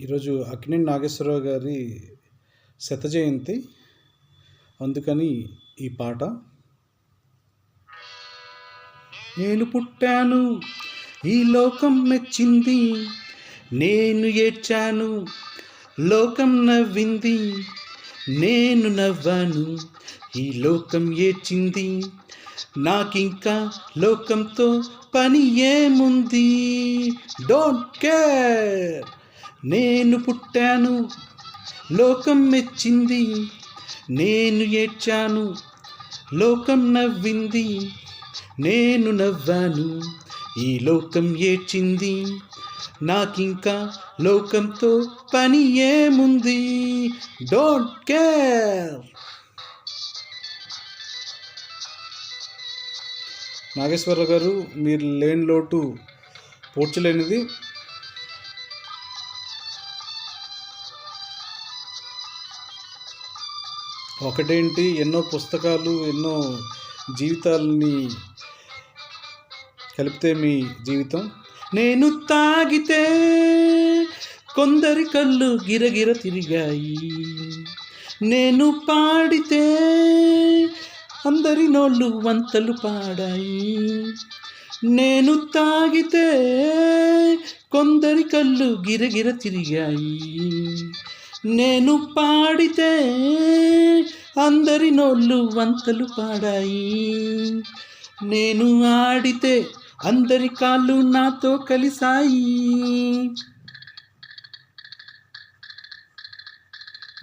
ఈరోజు అక్కినేని నాగేశ్వరరావు గారి శత జయంతి అందుకని ఈ పాట. నేను పుట్టాను ఈ లోకం మెచ్చింది. నేను ఏడ్చాను లోకం నవ్వింది. నేను నవ్వాను ఈ లోకం ఏడ్చింది. నాకింకా లోకంతో పని ఏముంది? డోంట్ కేర్ నేను పుట్టాను లోకం మెచ్చింది. నేను ఏడ్చాను లోకం నవ్వింది. నేను నవ్వాను ఈ లోకం ఏడ్చింది. నాకింకా లోకంతో పని ఏముంది? Don't care. నాగేశ్వరరావు గారు మీరు లేని లోటు పోడ్చలేనిది ఒకటేంటి? ఎన్నో పుస్తకాలు ఎన్నో జీవితాలని కలిపితే మీ జీవితం? నేను తాగితే కొందరి కళ్ళు గిరగిర తిరిగాయి. నేను పాడితే అందరి నోళ్ళు వంతలు పాడాయి. నేను తాగితే కొందరి కళ్ళు గిరగిర తిరిగాయి. నేను పాడితే అందరి నోళ్ళు వంతలు పాడాయి. నేను ఆడితే అందరి కాళ్ళు నాతో కలిసాయి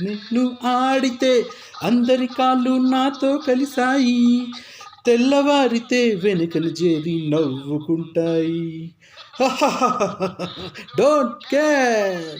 నేను ఆడితే అందరి కాళ్ళు నాతో కలిసాయి తెల్లవారితే వెనుకలు చేరి నవ్వుకుంటాయి. డోంట్ కేర్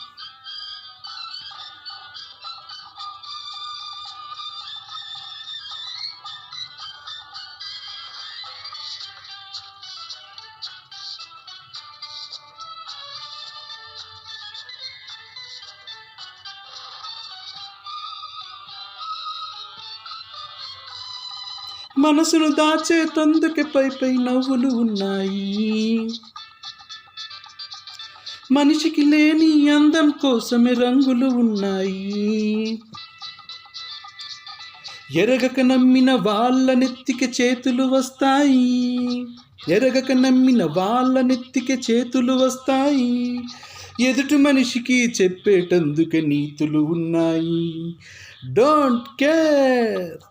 మనసును దాచే తొందుకి పై పై నవ్వులు ఉన్నాయి. మనిషికి లేని అందం కోసమే రంగులు ఉన్నాయి. ఎరగక నమ్మిన వాళ్ళ నెత్తికి చేతులు వస్తాయి. ఎరగక నమ్మిన వాళ్ళ నెత్తికి చేతులు వస్తాయి. ఎదుటి మనిషికి చెప్పేటందుకే నీతులు ఉన్నాయి. డోంట్ కేర్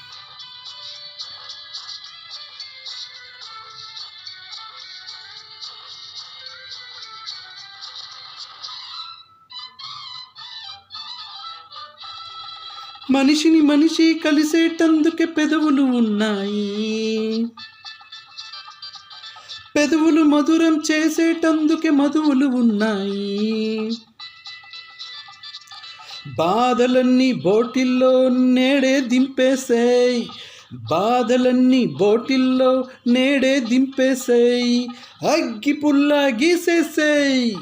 మనిషిని మనిషి కలిసేటందుకే పెదవులు ఉన్నాయి. పెదవులు మధురం చేసేటందుకే మధువులు ఉన్నాయి. బాధలన్నీ బోటిల్లో నేడే దింపేసాయి బాధలన్నీ బోటిల్లో నేడే దింపేసాయి అగ్గి పుల్ల గీసేసాయి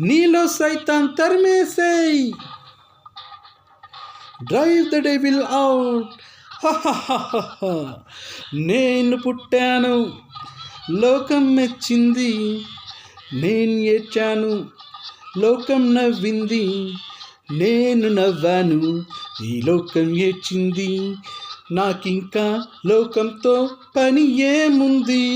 నీలో సైతం తరిమేసాయి డ్రైవ్ ద డెవిల్ అవుట్ నేను పుట్టాను. లోకం మెచ్చింది. నేను ఏడ్చాను. లోకం నవ్వింది. నేను నవ్వాను. ఈ లోకం ఏడ్చింది. నాకింకా లోకంతో పని ఏముంది?